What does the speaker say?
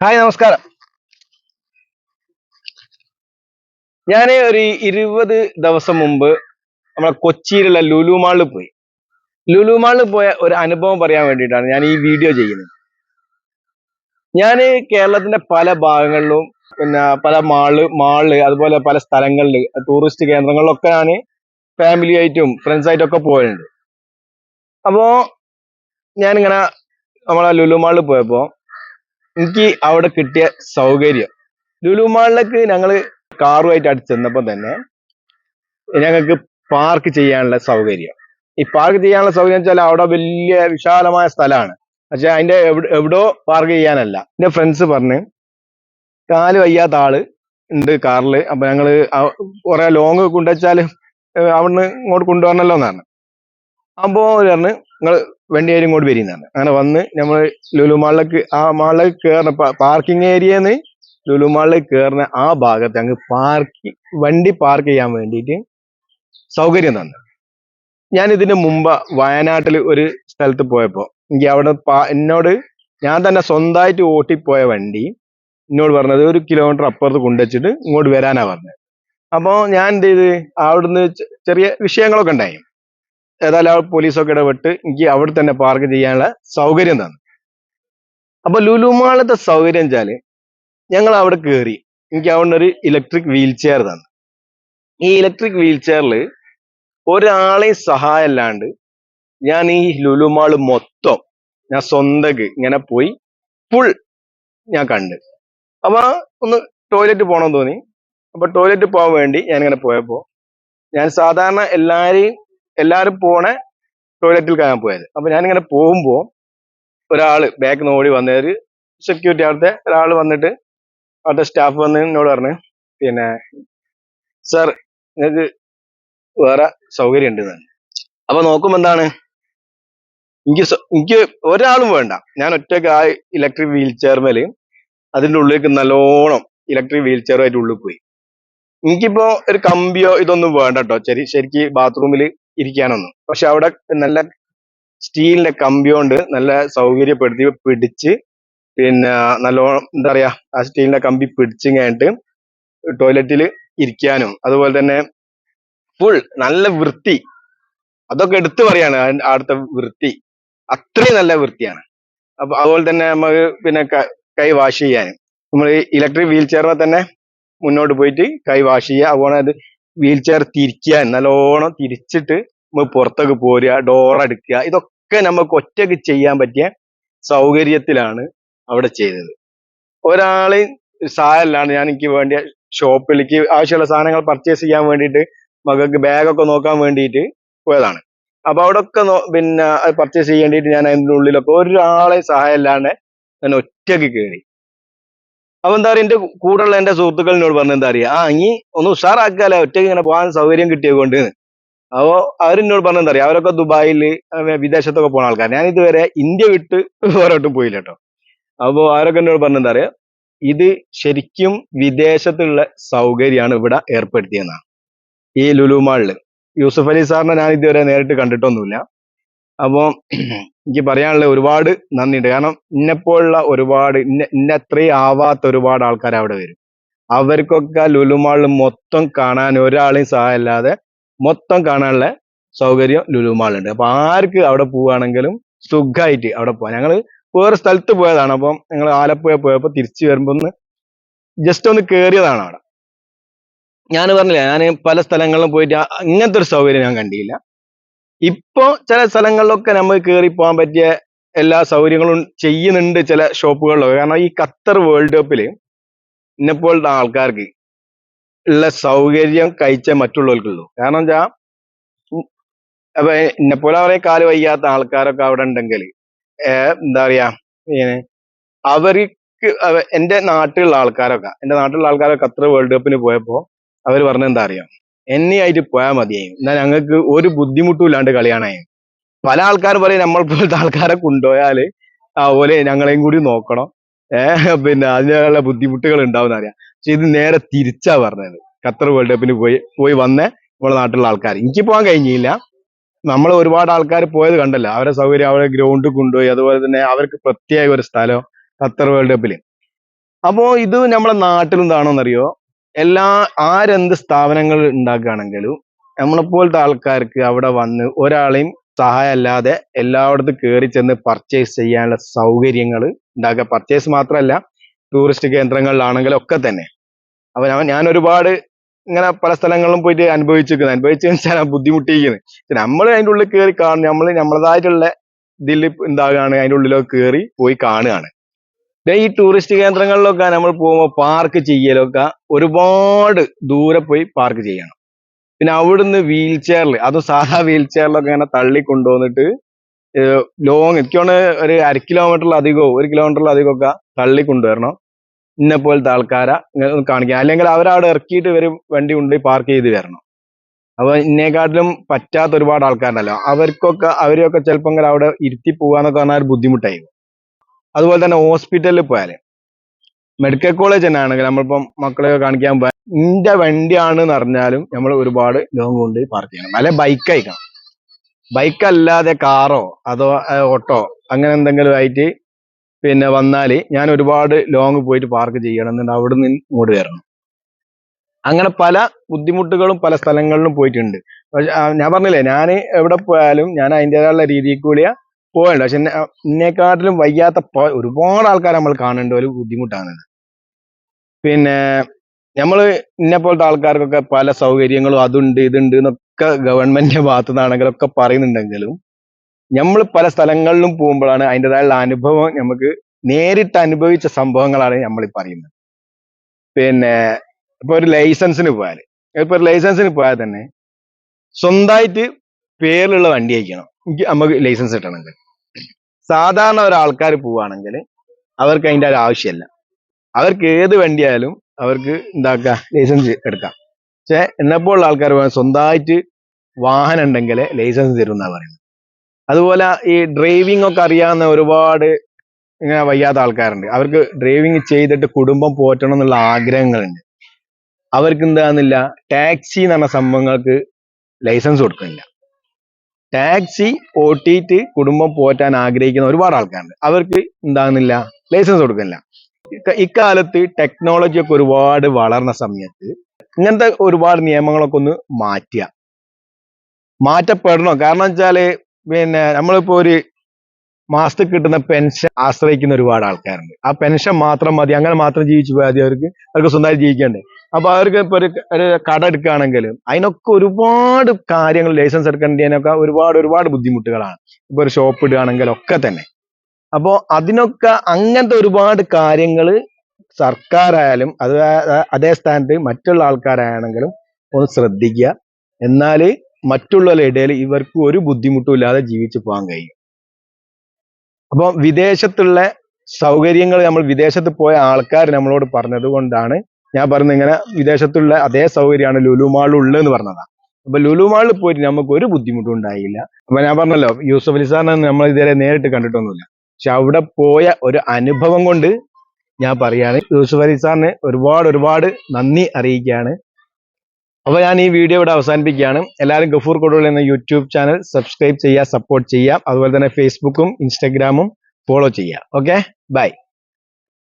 Hi നമസ്കാരം. ഞാൻ ഒരു ഇരുപത് ദിവസം മുമ്പ് നമ്മളെ കൊച്ചിയിലുള്ള ലുലു മാളിൽ പോയി. ലുലു മാളിൽ പോയ ഒരു അനുഭവം പറയാൻ വേണ്ടിയിട്ടാണ് ഞാൻ ഈ വീഡിയോ ചെയ്യുന്നത്. ഞാൻ കേരളത്തിന്റെ പല ഭാഗങ്ങളിലും പിന്നെ പല മാൾ മാൾ അതുപോലെ പല സ്ഥലങ്ങളിൽ ടൂറിസ്റ്റ് കേന്ദ്രങ്ങളിലൊക്കെ ഞാൻ ഫാമിലി ആയിട്ടും ഫ്രണ്ട്സ് ആയിട്ടും ഒക്കെ പോയിട്ടുണ്ട് അപ്പോൾ ഞാനിങ്ങനെ നമ്മളെ ലുലു മാളിൽ പോയപ്പോ എനിക്ക് അവിടെ കിട്ടിയ സൗകര്യം. ലുലു മാളിലേക്ക് ഞങ്ങൾ കാറുമായിട്ട് അടുത്ത് ചെന്നപ്പോൾ തന്നെ ഞങ്ങൾക്ക് പാർക്ക് ചെയ്യാനുള്ള സൗകര്യം. ഈ പാർക്ക് ചെയ്യാനുള്ള സൗകര്യം വെച്ചാൽ അവിടെ വലിയ വിശാലമായ സ്ഥലമാണ്. പക്ഷെ അതിന്റെ എവിടെ- പാർക്ക് ചെയ്യാനല്ല. എന്റെ ഫ്രണ്ട്സ് പറഞ്ഞ് കാൽ വയ്യാത്ത ആൾ ഉണ്ട് കാറിൽ. അപ്പൊ ഞങ്ങൾ കുറെ ലോങ് കൊണ്ടുവച്ചാൽ അവിടുന്ന് ഇങ്ങോട്ട് കൊണ്ടുവരണല്ലോ എന്നാണ് അപ്പോ അവർ പറഞ്ഞ് നിങ്ങൾ വണ്ടിയാരും ഇങ്ങോട്ട് വരുന്നതാണ് അങ്ങനെ വന്ന് നമ്മൾ ലുലു മാളിലേക്ക് ആ മാളിലേക്ക് കയറുന്ന പാർക്കിംഗ് ഏരിയന്ന് ലുലു മാളിലേക്ക് കയറുന്ന ആ ഭാഗത്ത് അങ്ങ് പാർക്ക് വണ്ടി പാർക്ക് ചെയ്യാൻ വേണ്ടിയിട്ട് സൗകര്യം തന്നു. ഞാൻ ഇതിന് മുമ്പ് വയനാട്ടിൽ ഒരു സ്ഥലത്ത് പോയപ്പോൾ എനിക്ക് അവിടെ എന്നോട് ഞാൻ തന്നെ സ്വന്തമായിട്ട് ഓട്ടിപ്പോയ വണ്ടി എന്നോട് പറഞ്ഞത് ഒരു കിലോമീറ്റർ അപ്പുറത്ത് കൊണ്ടുവച്ചിട്ട് ഇങ്ങോട്ട് വരാനാ പറഞ്ഞത്. അപ്പോൾ ഞാൻ എന്ത് ചെയ്ത്? അവിടുന്ന് ചെറിയ വിഷയങ്ങളൊക്കെ ഉണ്ടായി. ഏതായാലും ആ പോലീസൊക്കെ ഇടപെട്ട് എനിക്ക് അവിടെ തന്നെ പാർക്ക് ചെയ്യാനുള്ള സൗകര്യം തന്നു. അപ്പൊ ലുലുമാളത്തെ സൗകര്യം വെച്ചാൽ ഞങ്ങൾ അവിടെ കയറി എനിക്ക് അവിടെ ഒരു ഇലക്ട്രിക് വീൽ ചെയർ തന്നു. ഈ ഇലക്ട്രിക് വീൽ ചെയറിൽ ഒരാളെയും സഹായം അല്ലാണ്ട് ഞാൻ ഈ ലുലുമാൾ മാൾ മൊത്തം ഞാൻ സ്വന്തക്ക് ഇങ്ങനെ പോയി ഫുൾ ഞാൻ കണ്ട്. അപ്പൊ ഒന്ന് ടോയ്ലറ്റ് പോകണം തോന്നി. അപ്പൊ ടോയ്ലറ്റ് പോകാൻ വേണ്ടി ഞാൻ ഇങ്ങനെ പോയപ്പോ ഞാൻ സാധാരണ എല്ലാരെയും എല്ലാരും പോണേ ടോയ്ലറ്റിൽ കാണാൻ പോയത്. അപ്പൊ ഞാനിങ്ങനെ പോകുമ്പോ ഒരാൾ ബാക്ക് നിന്ന് ഓടി വന്ന ഒരു സെക്യൂരിറ്റി അവിടുത്തെ ഒരാൾ വന്നിട്ട് അവിടുത്തെ സ്റ്റാഫ് വന്ന് എന്നോട് പറഞ്ഞു പിന്നെ സാർ നിങ്ങൾക്ക് വേറെ സൗകര്യം ഉണ്ട് എന്ന്." അപ്പൊ നോക്കുമ്പോ എന്താണ്? എനിക്ക് എനിക്ക് ഒരാളും വേണ്ട. ഞാൻ ഒറ്റയ്ക്ക് ആ ഇലക്ട്രിക് വീൽ ചെയർമേൽ അതിന്റെ ഉള്ളിലേക്ക് നല്ലോണം ഇലക്ട്രിക് വീൽ ചെയറുമായിട്ട് ഉള്ളിൽ പോയി. എനിക്കിപ്പോ ഒരു കമ്പിയോ ഇതൊന്നും വേണ്ട കേട്ടോ ശരി ശരിക്ക് ബാത്റൂമിൽ ഇരിക്കാനൊന്നും. പക്ഷെ അവിടെ നല്ല സ്റ്റീലിന്റെ കമ്പി കൊണ്ട് നല്ല സൗകര്യപ്പെടുത്തി പിടിച്ച് പിന്നെ നല്ലോണം എന്താ പറയാ ആ സ്റ്റീലിന്റെ കമ്പി പിടിച്ച് കഴിഞ്ഞിട്ട് ടോയ്ലറ്റിൽ ഇരിക്കാനും. അതുപോലെ തന്നെ ഫുൾ നല്ല വൃത്തി. അതൊക്കെ എടുത്തു പറയാണ് അവിടുത്തെ വൃത്തി. അത്രയും നല്ല വൃത്തിയാണ്. അപ്പൊ അതുപോലെ തന്നെ നമുക്ക് പിന്നെ കൈ വാഷ് ചെയ്യാനും. നമ്മൾ ഇലക്ട്രിക് വീൽ ചെയറിൽ തന്നെ മുന്നോട്ട് പോയിട്ട് കൈ വാഷ് ചെയ്യുക. അതുപോലെ അത് വീൽ ചെയർ തിരിക്കുക നല്ലോണം തിരിച്ചിട്ട് നമ്മൾ പുറത്തേക്ക് പോരുക ഡോർ അടുക്കുക ഇതൊക്കെ നമുക്ക് ഒറ്റയ്ക്ക് ചെയ്യാൻ പറ്റിയ സൗകര്യത്തിലാണ് അവിടെ ചെയ്തത്. ഒരാളെ സഹായമല്ലാണ്ട് ഞാൻ എനിക്ക് വേണ്ടിയ ഷോപ്പിലേക്ക് ആവശ്യമുള്ള സാധനങ്ങൾ പർച്ചേസ് ചെയ്യാൻ വേണ്ടിയിട്ട് മകൾക്ക് ബാഗൊക്കെ നോക്കാൻ വേണ്ടിയിട്ട് പോയതാണ്. അപ്പൊ അവിടെ ഒക്കെ പിന്നെ പർച്ചേസ് ചെയ്യേണ്ടിയിട്ട് ഞാൻ അതിന്റെ ഉള്ളിലൊക്കെ ഒരാളെ സഹായമില്ലാണ്ട് ഞാൻ ഒറ്റയ്ക്ക് കയറി അപ്പൊ എന്താ പറയുക എന്റെ കൂടെയുള്ള എന്റെ സുഹൃത്തുക്കൾ എന്നോട് പറഞ്ഞ എന്താ അറിയാ ആ ഇനി ഒന്ന് ഉഷാറാക്കാല്ലേ ഒറ്റയ്ക്ക് ഇങ്ങനെ പോകാൻ സൗകര്യം കിട്ടിയത് കൊണ്ട് അപ്പോ അവരെന്നോട് പറഞ്ഞ എന്താ അറിയാ അവരൊക്കെ ദുബായിൽ വിദേശത്തൊക്കെ പോണ ആൾക്കാർ ഞാൻ ഇതുവരെ ഇന്ത്യ വിട്ട് വേറോട്ടും പോയില്ല കേട്ടോ അപ്പോ അവരൊക്കെ എന്നോട് പറഞ്ഞ എന്താ പറയുക ഇത് ശരിക്കും വിദേശത്തുള്ള സൗകര്യമാണ് ഇവിടെ ഏർപ്പെടുത്തിയെന്നാണ്. ഈ ലുലു മാളിൽ. യൂസഫ് അലി സാറിനെ ഞാൻ ഇതുവരെ നേരിട്ട് കണ്ടിട്ടൊന്നുമില്ല. അപ്പോ എനിക്ക് പറയാനുള്ള ഒരുപാട് നന്ദിയുണ്ട്. കാരണം ഇന്നെപ്പോഴുള്ള ഒരുപാട് ഇന്ന ഇന്ന അത്രയും ആവാത്ത ഒരുപാട് ആൾക്കാർ അവിടെ വരും. അവർക്കൊക്കെ ലുലുമാളിൽ മൊത്തം കാണാൻ ഒരാളെയും സഹായമില്ലാതെ മൊത്തം കാണാനുള്ള സൗകര്യം ലുലുമാളുണ്ട് അപ്പൊ ആർക്ക് അവിടെ പോവുകയാണെങ്കിലും സുഖമായിട്ട് അവിടെ പോവാം. ഞങ്ങൾ വേറെ സ്ഥലത്ത് പോയതാണ്. അപ്പം ഞങ്ങൾ ആലപ്പുഴ പോയപ്പോ തിരിച്ചു വരുമ്പോ ഒന്ന് ജസ്റ്റ് ഒന്ന് കേറിയതാണ് അവിടെ. ഞാൻ പറഞ്ഞില്ല ഞാൻ പല സ്ഥലങ്ങളിലും പോയിട്ട് ഇങ്ങനത്തെ ഒരു സൗകര്യം ഞാൻ കണ്ടില്ല. ഇപ്പൊ ചില സ്ഥലങ്ങളിലൊക്കെ നമ്മൾ കയറി പോകാൻ പറ്റിയ എല്ലാ സൗകര്യങ്ങളും ചെയ്യുന്നുണ്ട് ചില ഷോപ്പുകളിലൊക്കെ. കാരണം ഈ ഖത്തർ വേൾഡ് കപ്പിൽ ഇന്നെപ്പോലത്തെ ആൾക്കാർക്ക് ഉള്ള സൗകര്യം കഴിച്ച മറ്റുള്ളവർക്കുള്ളൂ. കാരണം വെച്ചാ അപ്പൊ ഇന്നെപ്പോലെ അവരെ കാൽ വയ്യാത്ത ആൾക്കാരൊക്കെ അവിടെ ഉണ്ടെങ്കിൽ എന്താ പറയാ അവർക്ക് അവ- എന്റെ നാട്ടിലുള്ള ആൾക്കാരൊക്കെ എന്റെ നാട്ടിലുള്ള ആൾക്കാരൊക്കെ ഖത്തർ വേൾഡ് കപ്പിന് പോയപ്പോ അവർ പറഞ്ഞെന്താ അറിയാം? എന്നെ ആയിട്ട് പോയാൽ മതിയായി. എന്നാൽ ഞങ്ങൾക്ക് ഒരു ബുദ്ധിമുട്ടും ഇല്ലാണ്ട് കളിയാണായി. പല ആൾക്കാർ പറയും നമ്മൾ പോലത്തെ ആൾക്കാരെ കൊണ്ടുപോയാൽ അതുപോലെ ഞങ്ങളെയും കൂടി നോക്കണം. ഏഹ് പിന്നെ അതിനുള്ള ബുദ്ധിമുട്ടുകൾ ഉണ്ടാവും അറിയാം പക്ഷെ ഇത് നേരെ തിരിച്ചാ പറഞ്ഞത്. ഖത്തർ വേൾഡ് കപ്പിന് പോയി പോയി വന്ന നമ്മുടെ നാട്ടിലുള്ള ആൾക്കാർ. എനിക്ക് പോകാൻ കഴിഞ്ഞില്ല. നമ്മൾ ഒരുപാട് ആൾക്കാർ പോയത് കണ്ടല്ലോ. അവരെ സൗകര്യം അവരെ ഗ്രൗണ്ട് കൊണ്ടുപോയി. അതുപോലെ തന്നെ അവർക്ക് പ്രത്യേക ഒരു സ്ഥലം ഖത്തർ വേൾഡ് കപ്പിൽ അപ്പോ ഇത് നമ്മളെ നാട്ടിൽ എന്താണോന്നറിയോ? എല്ലാ ആരെന്ത് സ്ഥാപനങ്ങൾ ഉണ്ടാക്കുകയാണെങ്കിലും നമ്മളെപ്പോലത്തെ ആൾക്കാർക്ക് അവിടെ വന്ന് ഒരാളെയും സഹായം അല്ലാതെ എല്ലായിടത്തും കയറി ചെന്ന് പർച്ചേസ് ചെയ്യാനുള്ള സൗകര്യങ്ങൾ ഉണ്ടാക്കുക. പർച്ചേസ് മാത്രമല്ല ടൂറിസ്റ്റ് കേന്ദ്രങ്ങളിലാണെങ്കിലും ഒക്കെ തന്നെ. അപ്പൊ ഞാൻ ഒരുപാട് ഇങ്ങനെ പല സ്ഥലങ്ങളിലും പോയിട്ട് അനുഭവിച്ചിരിക്കുന്നത് അനുഭവിച്ചു വെച്ചാൽ ബുദ്ധിമുട്ടിയിരിക്കുന്നത് നമ്മൾ അതിന്റെ ഉള്ളിൽ കയറി കാണും. നമ്മൾ നമ്മളതായിട്ടുള്ള ഇതിൽ എന്താകാണ് അതിന്റെ ഉള്ളിലൊക്കെ കയറി പോയി കാണുകയാണ്. ഈ ടൂറിസ്റ്റ് കേന്ദ്രങ്ങളിലൊക്കെ നമ്മൾ പോകുമ്പോൾ പാർക്ക് ചെയ്യലൊക്കെ ഒരുപാട് ദൂരെ പോയി പാർക്ക് ചെയ്യണം. പിന്നെ അവിടുന്ന് വീൽ ചെയറിൽ അതും സാധാ വീൽ ചെയറിലൊക്കെ ഇങ്ങനെ തള്ളി കൊണ്ടുവന്നിട്ട് ലോങ് എനിക്കാണ് ഒരു അര കിലോമീറ്ററിലധികമോ ഒരു കിലോമീറ്ററിലധികം ഒക്കെ തള്ളി കൊണ്ടുവരണം ഇന്ന പോലത്തെ ആൾക്കാരെ കാണിക്കാം അല്ലെങ്കിൽ അവരവിടെ ഇറക്കിയിട്ട് ഇവർ വണ്ടി കൊണ്ട് പാർക്ക് ചെയ്ത് വരണം. അപ്പൊ ഇന്നേക്കാട്ടിലും പറ്റാത്ത ഒരുപാട് ആൾക്കാരുണ്ടല്ലോ. അവർക്കൊക്കെ അവരെയൊക്കെ ചിലപ്പോൾ അവിടെ ഇരുത്തി പോകാന്നൊക്കെ പറഞ്ഞാൽ ബുദ്ധിമുട്ടായി. അതുപോലെ തന്നെ ഹോസ്പിറ്റലിൽ പോയാൽ. മെഡിക്കൽ കോളേജ് തന്നെ ആണെങ്കിൽ നമ്മളിപ്പം മക്കളെ കാണിക്കാൻ പോയാൽ ഇന്റെ വണ്ടിയാണ് എന്ന് അറിഞ്ഞാലും നമ്മൾ ഒരുപാട് ലോങ് കൊണ്ട് പാർക്ക് ചെയ്യണം. അല്ലെ ബൈക്ക് അയക്കണം ബൈക്ക് അല്ലാതെ കാറോ അതോ ഓട്ടോ അങ്ങനെ എന്തെങ്കിലും ആയിട്ട് പിന്നെ വന്നാൽ ഞാൻ ഒരുപാട് ലോങ് പോയിട്ട് പാർക്ക് ചെയ്യണം എന്നുണ്ട് അവിടെ നിന്ന് ഇങ്ങോട്ട് വരണം അങ്ങനെ പല ബുദ്ധിമുട്ടുകളും പല സ്ഥലങ്ങളിലും പോയിട്ടുണ്ട്. ഞാൻ പറഞ്ഞില്ലേ ഞാൻ എവിടെ പോയാലും ഞാൻ അതിന്റെതായുള്ള രീതിയിൽ കൂടിയാ പോയുണ്ട് പക്ഷെ എന്നെ എന്നെക്കാട്ടിലും വയ്യാത്ത ഒരുപാട് ആൾക്കാർ നമ്മൾ കാണേണ്ട ഒരു ബുദ്ധിമുട്ടാണ് പിന്നെ നമ്മൾ ഇന്നെ പോലത്തെ ആൾക്കാർക്കൊക്കെ പല സൗകര്യങ്ങളും അതുണ്ട് ഇതുണ്ട് എന്നൊക്കെ ഗവൺമെന്റിന്റെ ഭാഗത്തു നിന്നാണെങ്കിലും ഒക്കെ പറയുന്നുണ്ടെങ്കിലും നമ്മൾ പല സ്ഥലങ്ങളിലും പോകുമ്പോഴാണ് അതിന്റെതായുള്ള അനുഭവം നമുക്ക് നേരിട്ട് അനുഭവിച്ച സംഭവങ്ങളാണ് നമ്മൾ പറയുന്നത്. പിന്നെ ഇപ്പൊ ഒരു ലൈസൻസിന് പോയാൽ ഇപ്പൊ ഒരു ലൈസൻസിന് പോയാൽ തന്നെ സ്വന്തമായിട്ട് പേരിലുള്ള വണ്ടി അയക്കണം. നമുക്ക് ലൈസൻസ് കിട്ടണമെങ്കിൽ. സാധാരണ ഒരാൾക്കാർ പോവുകയാണെങ്കിൽ അവർക്ക് അതിന്റെ ഒരു ആവശ്യമല്ല. അവർക്ക് ഏത് വണ്ടിയായാലും അവർക്ക് എന്താക്കുക? ലൈസൻസ് എടുക്കാം. പക്ഷെ എന്നെപ്പോലുള്ള ആൾക്കാർ സ്വന്തമായിട്ട് വാഹനം ഉണ്ടെങ്കിൽ ലൈസൻസ് തരും എന്നാണ് പറയുന്നത്. അതുപോലെ ഈ ഡ്രൈവിംഗ് ഒക്കെ അറിയാവുന്ന ഒരുപാട് ഇങ്ങനെ വയ്യാത്ത ആൾക്കാരുണ്ട്. അവർക്ക് ഡ്രൈവിംഗ് ചെയ്തിട്ട് കുടുംബം പോറ്റണം എന്നുള്ള ആഗ്രഹങ്ങളുണ്ട്. അവർക്ക് എന്താന്നില്ല ടാക്സി എന്ന് പറഞ്ഞ സംഭവങ്ങൾക്ക് ലൈസൻസ് കൊടുക്കുന്നില്ല. ടാക്സി ഓട്ടിയിട്ട് കുടുംബം പോറ്റാൻ ആഗ്രഹിക്കുന്ന ഒരുപാട് ആൾക്കാരുണ്ട്. അവർക്ക് എന്താകുന്നില്ല? ലൈസൻസ് കൊടുക്കുന്നില്ല. ഇക്ക- ഇക്കാലത്ത് ടെക്നോളജി ഒക്കെ ഒരുപാട് വളർന്ന സമയത്ത് ഇങ്ങനത്തെ ഒരുപാട് നിയമങ്ങളൊക്കെ ഒന്ന് മാറ്റുക. മാറ്റപ്പെടണം. കാരണം വെച്ചാൽ പിന്നെ നമ്മളിപ്പോ ഒരു മാസത്തിൽ കിട്ടുന്ന പെൻഷൻ ആശ്രയിക്കുന്ന ഒരുപാട് ആൾക്കാരുണ്ട്. ആ പെൻഷൻ മാത്രം മതി. അങ്ങനെ മാത്രം ജീവിച്ചു പോയാൽ മതി അവർക്ക്. അവർക്ക് സ്വന്തമായി ജീവിക്കണ്ടേ. അപ്പൊ അവർക്ക് ഇപ്പൊ ഒരു ഒരു കട എടുക്കുകയാണെങ്കിലും അതിനൊക്കെ ഒരുപാട് കാര്യങ്ങൾ ലൈസൻസ് എടുക്കേണ്ടതിനൊക്കെ ഒരുപാട് ഒരുപാട് ബുദ്ധിമുട്ടുകളാണ്. ഇപ്പൊ ഒരു ഷോപ്പ് ഇടുകയാണെങ്കിലും ഒക്കെ തന്നെ. അപ്പോ അതിനൊക്കെ അങ്ങനത്തെ ഒരുപാട് കാര്യങ്ങൾ സർക്കാരായാലും അത് അതേ സ്ഥാനത്ത് മറ്റുള്ള ആൾക്കാരാണെങ്കിലും ഒന്ന് ശ്രദ്ധിക്കുക. എന്നാൽ മറ്റുള്ളവരുടെ ഇടയിൽ ഇവർക്ക് ഒരു ബുദ്ധിമുട്ടും ഇല്ലാതെ ജീവിച്ചു പോകാൻ കഴിയും. അപ്പൊ വിദേശത്തുള്ള സൗകര്യങ്ങൾ നമ്മൾ വിദേശത്ത് പോയ ആൾക്കാർ നമ്മളോട് പറഞ്ഞത് കൊണ്ടാണ് ഞാൻ പറഞ്ഞത് ഇങ്ങനെ വിദേശത്തുള്ള അതേ സൗകര്യമാണ് ലുലുമാളുള്ള ഉള്ളതെന്ന് പറഞ്ഞതാണ് അപ്പൊ ലുലുമാളിൽ പോയിട്ട് നമുക്ക് ഒരു ബുദ്ധിമുട്ടും ഉണ്ടായില്ല. അപ്പൊ ഞാൻ പറഞ്ഞല്ലോ യൂസഫ് അലി സാറിനെ നമ്മൾ ഇതുവരെ നേരിട്ട് കണ്ടിട്ടൊന്നുമില്ല. പക്ഷെ അവിടെ പോയ ഒരു അനുഭവം കൊണ്ട് ഞാൻ പറയാണ് യൂസഫ് അലി സാറിന് ഒരുപാട് ഒരുപാട് നന്ദി അറിയിക്കുകയാണ്. അപ്പൊ ഞാൻ ഈ വീഡിയോ ഇവിടെ അവസാനിപ്പിക്കുകയാണ്. എല്ലാവരും ഗഫൂർ കൊടുവൾ എന്ന യൂട്യൂബ് ചാനൽ സബ്സ്ക്രൈബ് ചെയ്യുക സപ്പോർട്ട് ചെയ്യുക. അതുപോലെ തന്നെ ഫേസ്ബുക്കും ഇൻസ്റ്റഗ്രാമും ഫോളോ ചെയ്യുക. Okay bye